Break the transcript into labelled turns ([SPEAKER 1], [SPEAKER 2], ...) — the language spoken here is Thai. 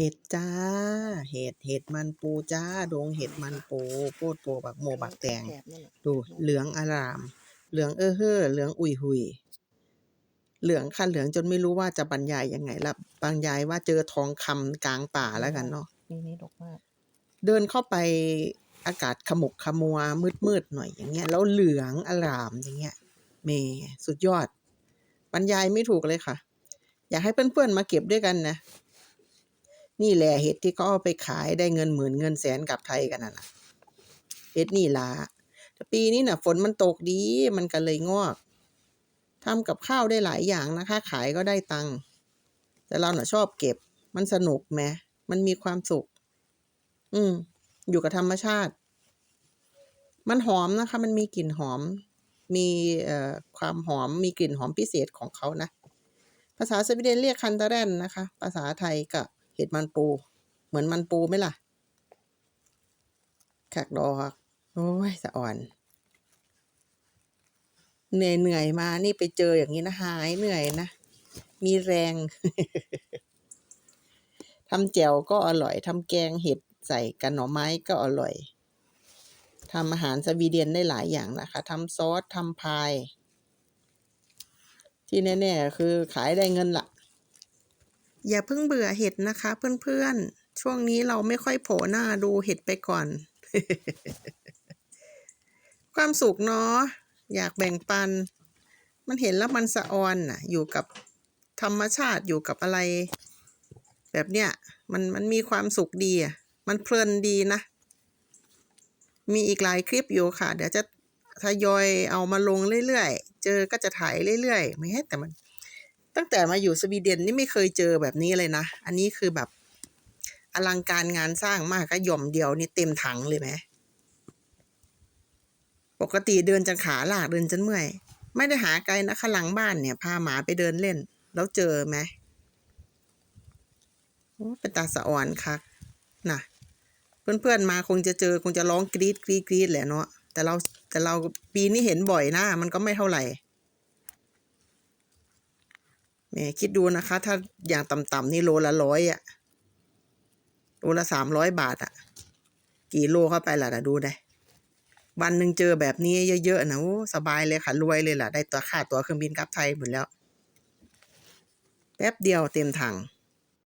[SPEAKER 1] เห็ดจ้า เห็ด เห็ดมันปูจ้า ดงเห็ดมันปูโพดโพบักโมบักแตง
[SPEAKER 2] แถบนั่นแหละ
[SPEAKER 1] ดูเหลืองอร่าม เหลืองเอ้อเฮ้อเหลืองอุยหุย เหลืองค่ะเหลืองจนไม่รู้ว่าจะบรรยายยังไงละบรรยายว่าเจอทองคำกลางป่าแล้วกันเนาะ
[SPEAKER 2] ปีนี้ดกมาก
[SPEAKER 1] เดินเข้าไปอากาศขมุกขมัวมืดมืดๆหน่อยอย่างเงี้ย แล้วเหลืองอลามอย่างเงี้ย เมสุดยอด บรรยายไม่ถูกเลยค่ะ อยากให้เพื่อนๆมาเก็บด้วยกันนะ นี่แหละเห็ดที่เขาเอาไปขายได้เงินหมื่นเงินแสนกลับไทยกันน่ะนะเห็ดนี่ละแต่ปีนี้น่ะ ฝนมันตกดีมันก็เลยงอกทำกับข้าวได้หลายอย่างนะคะ ขายก็ได้ตังค์แต่เราน่ะชอบเก็บ มันสนุกแหมมันมีความสุข อืม อยู่กับธรรมชาติ มันหอมนะคะ มันมีกลิ่นหอม มีเอ่อความหอมมีกลิ่นหอมพิเศษของเขานะ ภาษาสวีเดนเรียกคันตาแรนนะคะ ภาษาไทยก็ เห็ดมันปู เหมือนมันปูไหมล่ะแขกดอกโอ้ยสะอ่อน เหนื่อยเหนื่อยมานี่ไปเจออย่างนี้นะหายเหนื่อยนะ มีแรงทำแจ่วก็อร่อยทำแกงเห็ดใส่กันหน่อไม้ก็อร่อยทำอาหารสวีเดนได้หลายอย่างนะคะทำซอสทำพาย ที่แน่ๆคือขายได้เงินละ อย่าเพิ่งเบื่อเห็ดนะคะ เพื่อนๆ ช่วงนี้เราไม่ค่อยโผล่หน้าดูเห็ดไปก่อน ความสุขเนาะอยากแบ่งปัน มันเห็นแล้วมันสะออนน่ะ อยู่กับธรรมชาติอยู่กับอะไร แบบเนี้ยมันมันมีความสุขดีอะมันเพลินดีนะ มีอีกหลายคลิปอยู่ค่ะ เดี๋ยวจะทยอยเอามาลงเรื่อยๆ เจอก็จะถ่ายเรื่อยๆ ไม่ให้แต่มัน ตั้งแต่มาอยู่สวีเดนนี่ไม่เคยเจอแบบนี้เลยนะ อันนี้คือแบบอลังการงานสร้างมากก็หย่อมเดียวนี่เต็มถังเลยไหมปกติเดินจนขาลากเดินจนเมื่อย ไม่ได้หาไกลนะคะหลังบ้านเนี่ย พาหมาไปเดินเล่น แล้วเจอไหมโอ้เป็นตาสะอ่อนคักนะเพื่อนๆมาคงจะเจอคงจะร้องกรี๊ดกรี๊ดกรี๊ดแหละเนาะแต่เราแต่เราปีนี้เห็นบ่อยนะมันก็ไม่เท่าไหร่ แหมคิดดูนะคะ ถ้าอย่างต่ำๆนี่โลละร้อยอะโลละสามร้อยบาทอะกี่โลเข้าไปล่ะนะดูได้วันหนึ่งเจอแบบนี้เยอะๆนะโอ้สบายเลยค่ะ รวยเลยล่ะ ได้ตัวค่าตัวเครื่องบินกลับไทยหมดแล้ว แป๊บเดียวเต็มถัง